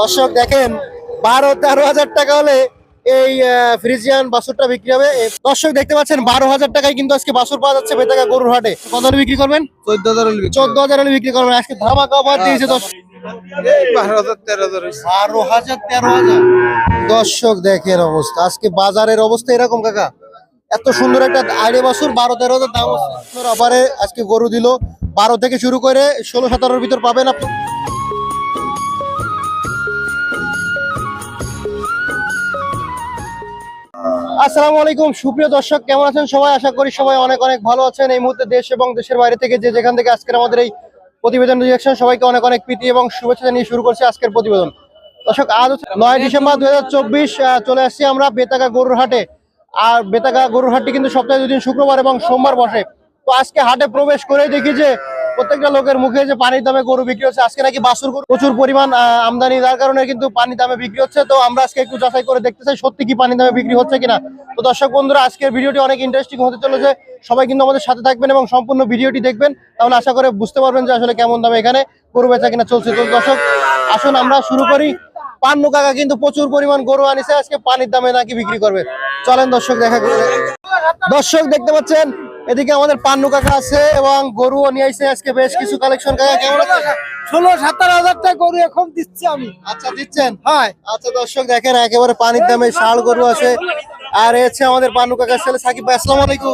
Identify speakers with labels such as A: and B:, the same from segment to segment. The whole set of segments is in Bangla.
A: দর্শক দেখেন বারো তেরো হাজার টাকা হলে এই ফ্রিজিয়ান বাছুরটা বিক্রি হবে। দর্শক দেখতে পাচ্ছেন বারো হাজার টাকায় কিন্তু আজকে বাছুর পাওয়া যাচ্ছে বেতাকা গরুর হাটে। কত হলে বিক্রি করবেন?
B: চোদ্দ হাজার
A: চোদ্দ হাজার হলে বিক্রি করবেন। আজকে ধামাকা অফার দিয়েছে দর্শক।
B: হাজার
A: দর্শক দেখেন অবস্থা। আজকে বাজারের অবস্থা এরকম কাকা। এত সুন্দর একটা বাছুর বারো তেরো হাজার দাম আবারে আজকে গরু দিল। বারো থেকে শুরু করে ষোলো সতেরোর ভিতর পাবেন আপনি। আসসালামু আলাইকুম। সুপ্রিয় দর্শক, কেমন আছেন সবাই? আশা করি সবাই অনেক অনেক ভালো আছেন। এই মুহূর্তে দেশ এবং দেশের বাইরে থেকে যে যেখান থেকে আজকের আমাদের এই প্রতিবেদন রিয়াকশন সবাইকে অনেক অনেক প্রীতি এবং শুভেচ্ছা জানিয়ে শুরু করছি আজকের প্রতিবেদন। দর্শক, আজ নয় ডিসেম্বর দুই চলে আসছি আমরা বেতাগা গরুর হাটে। আর বেতাগা গরুর হাটটি কিন্তু সপ্তাহে দুদিন শুক্রবার এবং সোমবার বসে। তো আজকে হাটে প্রবেশ করেই দেখি যে প্রত্যেকটা লোকের মুখে যে পানির দামে গরু বিক্রি হচ্ছে, আজকে নাকি বাসুর গরু প্রচুর পরিমাণ আমদানি, যার কারণে কিন্তু পানির দামে বিক্রি হচ্ছে। তো আমরা আজকে একটু যাচাই করে দেখতে চাই, সত্যি কি পানির দামে বিক্রি হচ্ছে কিনা? তো দর্শক বন্ধুরা, আজকের ভিডিওটি অনেক ইন্টারেস্টিং হতে চলেছে। সবাই কিন্তু আমাদের সাথে থাকবেন এবং সম্পূর্ণ ভিডিওটি দেখবেন। তাহলে আশা করে বুঝতে পারবেন যে আসলে কেমন দামে এখানে গরু বেচা কিনা চলছে। তো দর্শক, আসুন আমরা শুরু করি। পান্নু কাকা কিন্তু প্রচুর পরিমাণ গরু আনিছে, আজকে পানির দামে নাকি বিক্রি করবে। চলেন দর্শক, দেখা করে। দর্শক, দেখতে পাচ্ছেন এদিকে আমাদের পান্নু কাকা আছে এবং গরুও নিয়ে আসছে আজকে বেশ কিছু কালেকশন কাকা কেমন আছে?
B: ষোলো সাতার হাজার টাকা গরু এখন দিচ্ছি আমি।
A: আচ্ছা দিচ্ছেন?
B: হ্যাঁ।
A: আচ্ছা দর্শক দেখেন একেবারে পানির দামে শাল গরু আছে। আর হচ্ছে আমাদের পান্নু কাকার ছেলে সাকিব ভাই আসসালামু আলাইকুম।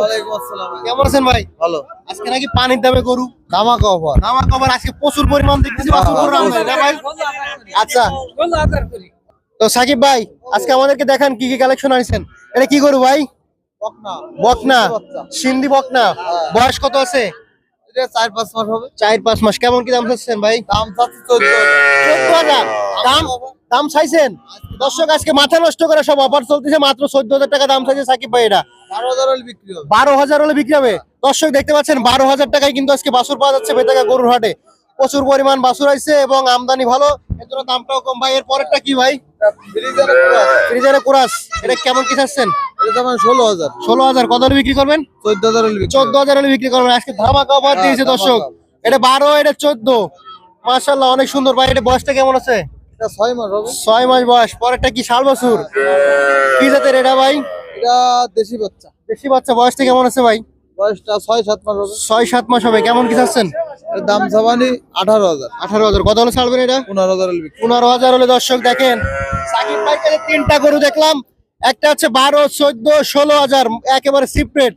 A: কেমন আছেন ভাই?
B: ভালো।
A: আজকে নাকি পানির দামে গরু?
B: ধামাকা অফার
A: আমার খবর আজকে প্রচুর পরিমাণ দেখতেছি আমদানি, না ভাই। আচ্ছা। তো সাকিব ভাই আজকে আমাদেরকে দেখান কি কি কালেকশন আনিছেন। এটা কি গরু ভাই? বকনা। সিন্ধি বকনা? বয়স কত আছে?
B: চার পাঁচ মাস হবে।
A: চার পাঁচ মাস। কেমন কি দাম চাচ্ছেন ভাই?
B: দাম
A: দাম দাম চাইছেন? দর্শক আজকে মাথা নষ্ট করে সব অফার চলতেছে। মাত্র চোদ্দ হাজার টাকা দাম চাইছে সাকিব ভাই এটা
B: বারো হাজার হলে বিক্রি হবে।
A: দর্শক দেখতে পাচ্ছেন বারো হাজার টাকায় কিন্তু আজকে বাসুর পাওয়া যাচ্ছে বেতাকা গরুর হাটে। প্রচুর পরিমাণ বাসুর আইছে এবং আমদানি ভালো। এর জন্য দামটাও কম। ভাই এর পরেরটা কি ভাই?
B: ফ্রিজারে
A: কোরাস। এটা কেমন কি চাচ্ছেন?
B: ষোলো হাজার।
A: ষোলো হাজার। কত হলে বিক্রি করবেন?
B: চোদ্দ হাজার
A: চোদ্দ হাজার হলে বিক্রি করবেন। আজকে ধামাকা অফার
B: হ্যাঁ,
A: দিয়েছে দর্শক। এটা বারো এটা চোদ্দ। মাশাল্লাহ অনেক সুন্দর। ভাই এটা বয়সটা কেমন আছে?
B: এটা ছয় মাস হবে।
A: ছয় মাস বয়স। পরেরটা কি? শাল বাছুর কি জাতের এটা ভাই?
B: এটা দেশি বাচ্চা।
A: বেশি বাচ্চা। বয়সটা কেমন আছে ভাই?
B: বয়সটা ছয় সাত মাস হবে।
A: ছয় সাত মাস হবে। কেমন কি চাচ্ছেন?
B: দাম সাবানি আঠারো হাজার।
A: আঠারো হাজার। কত হলে ছাড়বেন এটা?
B: পনেরো হাজার
A: পনেরো হাজার হলে দর্শক দেখেন। সাকিব ভাই তিনটা গরু দেখলাম একটা হচ্ছে বারো চোদ্দ ষোলো হাজার একেবারে সিপ্রেট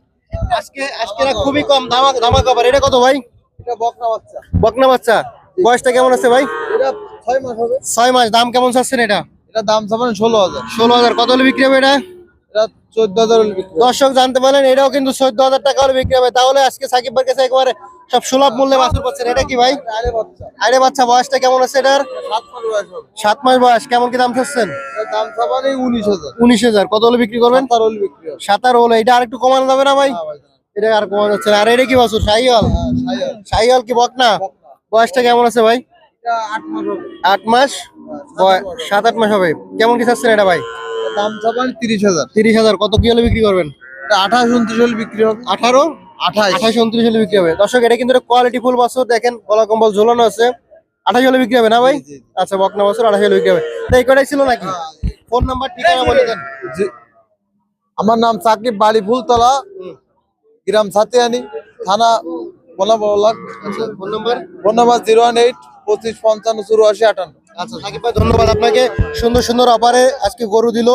A: আজকে আজকে খুবই কম ধামাক ধামাক অফার এটা কত ভাই?
B: এটা বকনা বাচ্চা।
A: বকনা বাচ্চা। বয়সটা কেমন আছে ভাই?
B: এটা ছয় মাস হবে।
A: ছয় মাস দাম কেমন চাচ্ছেন এটা?
B: এটা দাম ষোলো হাজার।
A: ষোলো হাজার। কত হলে বিক্রি হবে এটা। দর্শক জানতে পারেন এটাও কিন্তু চোদ্দ হাজার টাকা হলে বিক্রি হবে। তাহলে আজকে সাকিব ভাইয়ের কাছে একেবারে সব সুলভ মূল্যে বাছুর পাচ্ছেন। এটা কি ভাই?
B: আরে বাচ্চা।
A: বয়সটা কেমন আছে এটার?
B: সাত মাস বয়স
A: কেমন কি দাম চাচ্ছেন?
B: উনিশ হাজার।
A: কত হলে বিক্রি করবেন? সাতারো হলে এটা আরেকটু কমানো যাবে না ভাই?
B: হ্যাঁ
A: এটা আর কমানো যাচ্ছে না। আর এটা কি বাছুর? শাহিওয়াল?
B: হ্যাঁ, সাইয়াল,
A: শাহিওয়াল কি বকনা?
B: বকনা।
A: বয়সটা কেমন আছে ভাই?
B: আট মাস
A: সাত আট মাস হবে। কেমন কি চাচ্ছেন এটা ভাই?
B: দাম সাবানি তিরিশ হাজার।
A: তিরিশ হাজার। কত কি হলে বিক্রি করবেন?
B: আঠাশ উনত্রিশ হলে বিক্রি হবে।
A: আঠারো?
B: আঠাশ।
A: আঠাশ উনত্রিশ হলে বিক্রি হবে। দর্শক এটা কিন্তু কোয়ালিটি ফুল বাছুর। দেখেন গলা কম্বল ঝোলানো আছে। আঠাশ হলে বিক্রি হবে না ভাই। আচ্ছা বকনা বাছুর আঠাশ হলে বিক্রি হবে। তো এই কটাই ছিল নাকি? ফোন নাম্বার ঠিকানা বলে দেন।
B: আমার নাম সাকিব বাড়ি ফুলতলা গ্রাম সাতিয়ানি থানা বলাবলাক
A: phone number?
B: Phone number zero one eight পঁচিশ পঞ্চান্ন চুরাশি আটান্ন।
A: আচ্ছা সাকিব ভাই ধন্যবাদ আপনাকে। সুন্দর সুন্দর অপারে আজকে গরু দিল।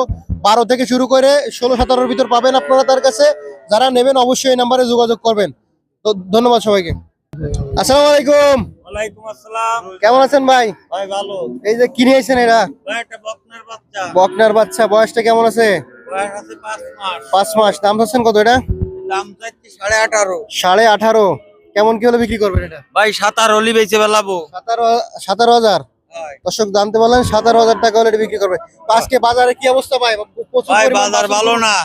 A: বারো থেকে শুরু করে ষোলো সতেরোর ভিতর পাবেন আপনারা তার কাছে। যারা নেবেন অবশ্যই এই নাম্বারে যোগাযোগ করবেন। তো ধন্যবাদ সবাইকে। আসসালামু আলাইকুম। কেমন আছেন ভাই?
C: ভালো।
A: এই যে কিনে আইছেন এরা?
C: বকনার বাচ্চা।
A: বয়সটা কেমন আছে?
C: পাঁচ মাস।
A: দাম চাচ্ছেন কত এটা?
C: সাড়ে আঠারো।
A: সাড়ে আঠারো। কেমন কি হলে বিক্রি করবেন এটা?
C: ভাই সাতার হলি বেচে বেলাবো
A: সতেরো সতেরো হাজার। দর্শক জানতে পারলেন সতেরো হাজার টাকা হলে এটা বিক্রি করবে। আজকে বাজারে কি অবস্থা ভাই? প্রচুর
C: বাজার ভালো না।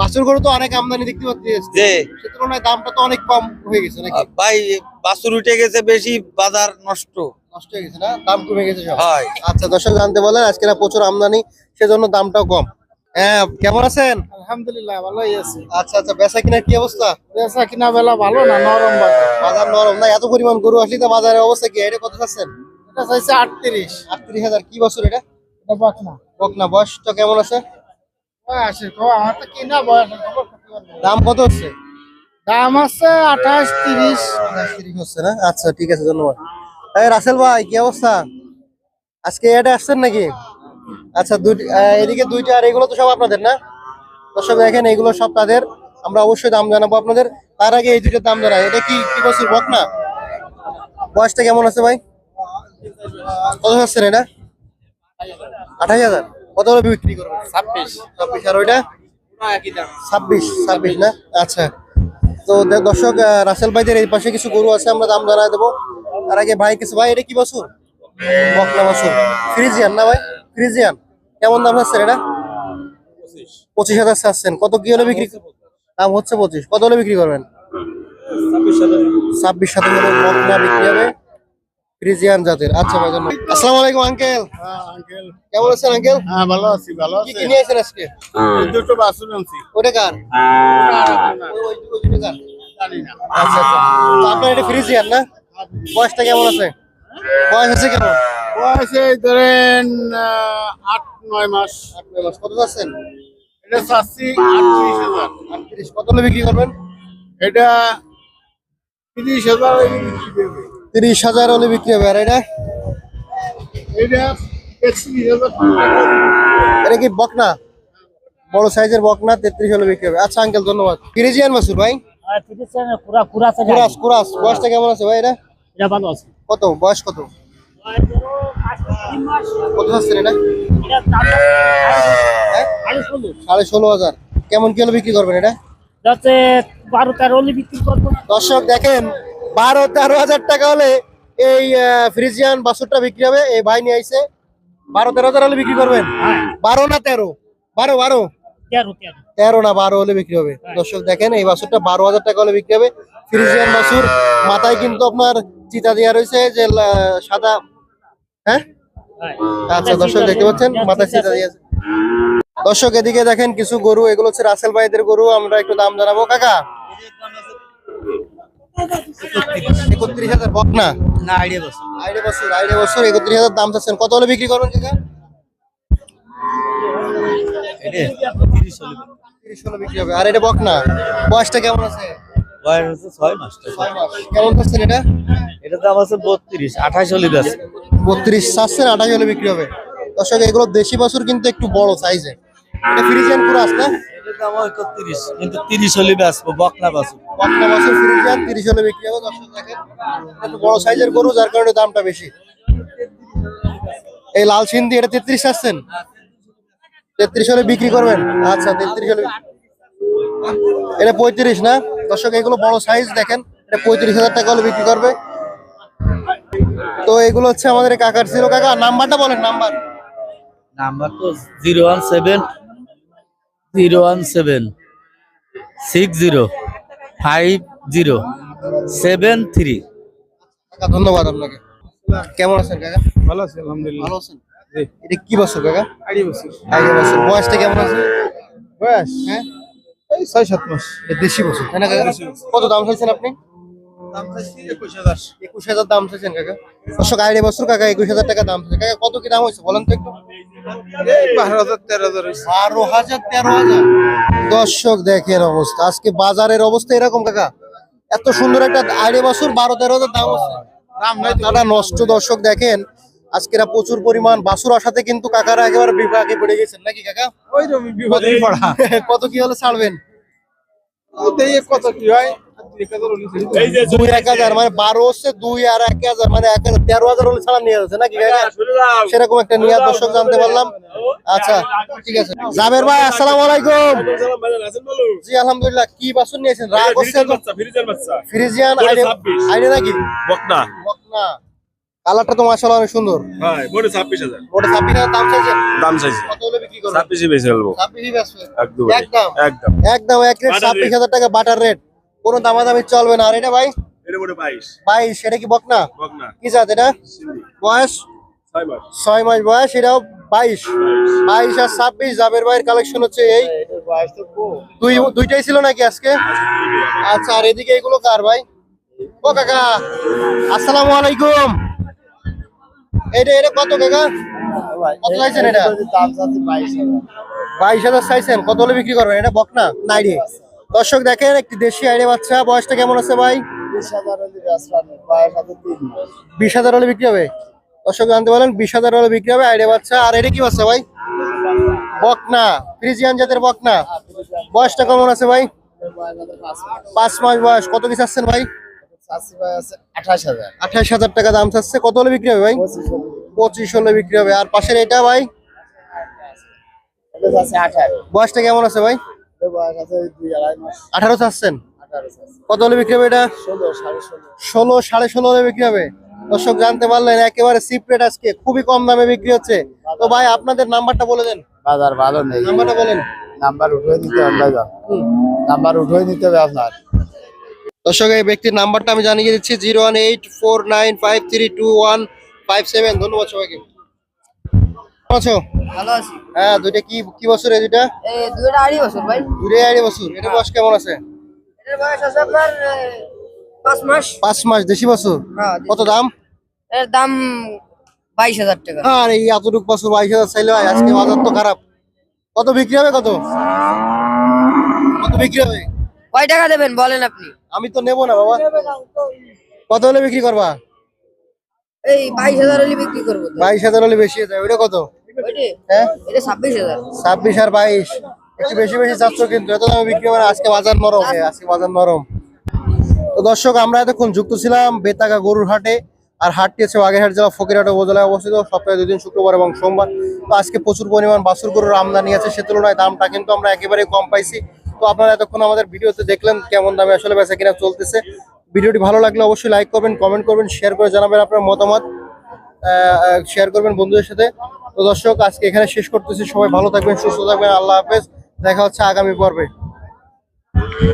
A: বাছুর গরু তো অনেক আমদানি দেখতে পাচ্ছি।
C: যে
A: সে তুলনায় দামটা তো অনেক কম হয়ে গেছে নাকি?
C: ভাই বাছুর উঠে গেছে বেশি বাজার নষ্ট।
A: নষ্ট হয়ে গেছে না? দাম কমে গেছে সব।
C: হয়
A: আচ্ছা দর্শক জানতে বলেন আজকে না প্রচুর আমদানি সেজন্য দামটাও কম। হ্যাঁ কেমন আছেন?
B: আলহামদুলিল্লাহ ভালোই আছে।
A: আচ্ছা আচ্ছা বেচা কিনা কি অবস্থা?
B: বেচা কিনা বেলা ভালো না নরম বাজার।
A: বাজার নরম না? এত পরিমাণ গরু আসলে তো বাজারের অবস্থা কি? এটা কত চাচ্ছেন?
B: এটা চাইছে আটত্রিশ।
A: আটত্রিশ হাজার কি বছর এটা?
B: এটা বকনা।
A: বকনা বয়সটা কেমন আছে?
B: আছে আমার তো কিনা বয়স
A: দাম কত হচ্ছে?
B: দাম আছে আঠাশ তিরিশ।
A: তিরিশ হচ্ছে না? আচ্ছা ঠিক আছে ধন্যবাদ। এই রাসেল ভাই কি অবস্থা? আজকে এটা আসছেন নাকি? আচ্ছা আহ, এদিকে দুইটা আর এগুলো তো সব আপনাদের না? দর্শক দেখেন এগুলো সব তাদের। আমরা অবশ্যই দাম জানাব আপনাদের। তার আগে এই দুইটার দাম জানাই। এটা কি কি বছর বক না বয়সটা কেমন আছে ভাই? কত হচ্ছেন এটা? আঠাশ হাজার। কত বিক্রি করবেন? ছাব্বিশ। ছাব্বিশ। আর ওইটা? ছাব্বিশ ছাব্বিশ না? আচ্ছা। তো দর্শক রাসেল ভাইদের এই পাশে কিছু গরু আছে আমরা দাম জানাই দেবো। তার আগে ভাই কিছু ভাই এটা কি বছর? বকনা বছর। ফ্রিজিয়ান না ভাই? ফ্রিজিয়ান। কেমন দাম আছে এটা? পঁচিশ। হাজার চাচ্ছেন কত কি হলে বিক্রি দাম হচ্ছে পঁচিশ। কত হলে বিক্রি করবেন? ছাব্বিশ হলে বকনা বিক্রি হবে। ফ্রিজিয়ান জাতের। আচ্ছা ভাই ধন্যবাদ। আসসালামু আলাইকুম আঙ্কেল।
B: আঙ্কেল।
A: কেমন আছেন আঙ্কেল?
B: হ্যাঁ ভালো আছি ভালো আছি।
A: কি নিয়ে আসেন আজকে?
B: দুটো বাসুন আনছি।
A: ওটা কার?
B: না।
A: আচ্ছা আচ্ছা। আপনার এটা ফ্রিজিয়ান না? বয়সটা কেমন আছে? বয়স আছে কেমন?
B: বয়স এই ধরেন আহ, আট নয় মাস।
A: আট নয় মাস। কত যাচ্ছেন
B: এটা চাচ্ছি আটত্রিশ হাজার।
A: আটত্রিশ। কত বিক্রি করবেন?
B: এটা তিরিশ হাজার বিক্রি দেবে।
A: তিরিশ হাজার হলে বিক্রি হবে আর এটা?
B: এটা
A: কি বকনা? বড় সাইজের বকনা তেত্রিশ হলে বিক্রি হবে। আচ্ছা আঙ্কেল ধন্যবাদ। ফ্রিজিয়ান মাসুর ভাই? কুরাস কুরাস বয়সটা কেমন আছে ভাই এটা?
D: এটা ভালো আছে।
A: কত? বয়স কত? কত যাচ্ছেন এটা? হ্যাঁ? সাড়ে ষোলো। হাজার। কেমন কি হলে বিক্রি করবেন এটা?
D: যাতে বারো তেরো হলে বিক্রি করব।
A: দর্শক দেখেন বারো তেরো হাজার টাকা হলে এই ফ্রিজিয়ান বাছুরটা বিক্রি হবে। এই ভাই নিয়ে আইসে বারো তেরো হাজার হলে বিক্রি করবেন?
D: হ্যাঁ।
A: বারো না তেরো? বারো বারো?
D: তেরো
A: না বারো হলে বিক্রি হবে। দর্শক দেখেন এই বাছুরটা বারো হাজার টাকা হলে বিক্রি হবে। ফ্রিজিয়ান বাছুর মাথায় কিন্তু আপনার চিতা দেওয়া রয়েছে যে সাদা। হ্যাঁ?
D: হ্যাঁ।
A: আচ্ছা দর্শক দেখতে পাচ্ছেন মাথায় চিতা দিয়ে আছে। দর্শক এদিকে দেখেন কিছু গরু এগুলো হচ্ছে রাসেল ভাইদের গরু আমরা একটু দাম জানাব। কাকা? একত্রিশ হাজার বক না?
C: না আইডিয়া বছর।
A: আইডে বছর আইডে বছর একত্রিশ হাজার দাম চাচ্ছেন। কত হলে বিক্রি করবেন কাকা তিরিশ হলে বিক্রি হবে। আর এটা বক না? বয়সটা কেমন আছে?
C: বয়স হচ্ছে ছয় মাস।
A: কেমন চাচ্ছেন এটা?
C: এটা দাম আছে বত্রিশ আঠাশ হলে
A: বত্রিশ চাচ্ছেন আঠাশ হলে বিক্রি হবে। দর্শক এগুলো দেশি বাছুর কিন্তু একটু বড় সাইজে এটা ফ্রিজিয়ান পুরো আসনা
C: দাম কিন্তু তিরিশ হলে বেসবো বকনা বাসু
A: বকনা বাছুর ফ্রিজিয়ান তিরিশ হলে বিক্রি হবে? দর্শক দেখেন বড় সাইজের গরু যার কারণে দামটা বেশি। এই লাল সিন্ধি এটা তেত্রিশ চাচ্ছেন তেত্রিশ হলে বিক্রি করবেন? আচ্ছা তেত্রিশ হলে এটা পঁয়ত্রিশ না? দর্শক এগুলো বড় সাইজ দেখেন এটা পঁয়ত্রিশ হাজার টাকা হলে বিক্রি করবে। তো এগুলো হচ্ছে আমাদের কাকার ছিল। কাকা নাম্বারটা বলেন নাম্বার।
C: নাম্বার তো zero one seven zero one seven six zero five zero seven three.
A: ধন্যবাদ আপনাকে। কেমন আছেন কাকা?
B: ভালো আছি আলহামদুলিল্লাহ।
A: ভালো আছেন? এটা কি বছর কাকা?
B: আড়ি বছর।
A: আড়ি বছর। বয়সটা কেমন আছে?
B: বয়স?
A: হ্যাঁ?
B: এই ছয় সাত মাস।
A: এটা দেশি বছর তাই না কাকা? কত দাম চাইছেন আপনি?
B: একুশ হাজার।
A: দাম চাইছেন কাকা। দর্শক বছর কাকা একুশ হাজার টাকা দাম চাইছে। কাকা কত কি দাম হয়েছে? বলেন তো একটু।
B: বারো হাজার তেরো হাজার
A: বারো হাজার তেরো হাজার। দর্শক দেখেন অবস্থা। আজকে বাজারের অবস্থা এরকম কাকা। এত সুন্দর একটা আড়াই বছর বারো তেরো হাজার দাম আছে
B: দাম নাই তো।
A: নষ্ট দর্শক দেখেন। আজকেরা প্রচুর পরিমাণ বাসুর আসাতে কিন্তু কাকারা একেবারে বিভাগে পড়ে গেছেন। নাকি কাকা?
B: ওই বিপদে পড়া।
A: কত কি হলে ছাড়বেন?
B: কত কি হয়? দুই এক হাজার হলে এই যে
A: দুই এক হাজার মানে বারো হচ্ছে দুই আর এক হাজার মানে এক হাজার তেরো হাজার হলে ছাড়া নিয়ে যাচ্ছে নাকি সেরকম একটা নিয়ে দর্শক জানতে পারলাম। আচ্ছা ঠিক আছে। জাবের ভাই আসসালামু আলাইকুম। জি আলহামদুলিল্লাহ কি বাসন নিয়েছেন? রাগ হচ্ছে ফ্রিজিয়ান আইডে আইডে নাকি?
E: বকনা।
A: বকনা। কালারটা তো মাশাআল্লাহ অনেক সুন্দর।
E: হ্যাঁ
A: দাম
E: দাম চাইছে।
A: কত হলে বিক্রি
E: ফেলব। একদম।
A: একদম।
E: একদম।
A: একদম এক রেট
E: Butter
A: ছাব্বিশ
E: rate।
A: হাজার টাকা বাটার রেট কোনো দামাদামি চলবে না। আর এটা ভাই?
E: বাইশ।
A: এটা কি বকনা? কি জাত এটা? বয়স?
E: ছয় মাস।
A: বয়স এটাও বাইশ। বাইশ। আর ছাব্বিশ জাবের ভাইয়ের কালেকশন হচ্ছে এই। দুই দুইটাই ছিল নাকি আজকে? আচ্ছা আর এদিকে এগুলো কার ভাই? ও কাকা আসসালামু আলাইকুম। এটা এটা কত কাকা? কত চাইছেন এটা?
B: বাইশ হাজার।
A: চাইছেন। কত হলে বিক্রি করবেন? এটা বকনা? না আইডিয়া দর্শক দেখেন, একটি দেশি আইডিয়া বাচ্চা। বয়সটা কেমন আছে ভাই?
B: বিশ হাজার হলে
A: বিক্রি হবে। দর্শক জানতে পারেন বিশ হাজার হলে বিক্রি হবে আইডিয়া বাচ্চা। আর এটা কি বাচ্চা ভাই? বকনা, ফ্রিজিয়ান জাতের বকনা। বয়সটা কেমন আছে ভাই?
B: পাঁচ মাস
A: বয়স। কত কি চাচ্ছেন ভাই?
B: আঠাশ হাজার
A: টাকা দাম চাচ্ছে। কত হলে বিক্রি হবে ভাই?
B: পঁচিশ হলে
A: বিক্রি হবে। আর পাশের এটা ভাই? বয়সটা কেমন আছে ভাই? আঠারো চাচ্ছেন? কত হলে বিক্রি হবে এটা?
B: ষোলো সাড়ে ষোলো।
A: হলে বিক্রি হবে। দর্শক জানতে পারলেন একেবারে সিপ রেট আজকে। খুবই কম দামে বিক্রি হচ্ছে। তো ভাই আপনাদের নাম্বারটা বলে দেন।
B: বাজার ভালো নেই।
A: নাম্বারটা বলেন।
B: নাম্বার উঠে নিতে হবে নাম্বার উঠে নিতে হবে আপনার।
A: দর্শক এই ব্যক্তির নাম্বারটা আমি জানিয়ে দিচ্ছি zero one eight four nine five three two one five seven. ধন্যবাদ সবাইকে। কেমন আছো?
F: ভালো আছি।
A: হ্যাঁ দুইটা কি কি বছর এই দুইটা?
F: এই দুইটা আড়াই বছর ভাই।
A: আড়াই বছর। এটা বয়স কেমন আছে?
F: এটার বয়স আছে আপনার পাঁচ মাস।
A: পাঁচ মাস দেশি বছর?
F: হ্যাঁ
A: কত দাম?
F: এর দাম বাইশ হাজার টাকা।
A: আর এই এতটুকু বছর বাইশ হাজার চাইলে আজকে বাজার তো খারাপ। কত বিক্রি হবে কত? কত বিক্রি হবে?
F: কয় টাকা দেবেন বলেন আপনি।
A: আমি তো নেব না বাবা। কত হলে বিক্রি করবা?
F: এই বাইশ হাজার হলে বিক্রি করব
A: বাইশ হাজার হলে বেশি যায় ওইটা কত? হ্যাঁ
F: ছাব্বিশ হাজার।
A: আর বাইশ। একটু বেশি বেশি চাচ্ছ কিন্তু এত দামে বিক্রি হবে আজকে বাজার নরম হ্যাঁ, আজকে বাজার নরম। তো দর্শক আমরা এতক্ষণ যুক্ত ছিলাম বেতাগা গরুর হাটে আর হাটটি হচ্ছে বাগেরহাট জেলা ফকিরহাট উপজেলায় অবস্থিত। সপ্তাহে দুদিন শুক্রবার এবং সোমবার। তো আজকে প্রচুর পরিমাণ বাছুর গরুর আমদানি আছে সে তুলনায় দামটা কিন্তু আমরা একেবারে কম পাইছি। তো আপনারা এতক্ষণ আমাদের ভিডিওতে দেখলেন কেমন দামে আসলে বেচা কিনা চলতেছে। ভিডিওটি ভালো লাগলে অবশ্যই লাইক করবেন কমেন্ট করবেন শেয়ার করে জানাবেন আপনার মতামত। শেয়ার করবেন বন্ধুদের সাথে। তো দর্শক, আজকে এখানে শেষ করতেছি। সবাই ভালো থাকবেন, সুস্থ থাকবেন, আল্লাহ হাফেজ। দেখা হচ্ছে আগামী পর্বে।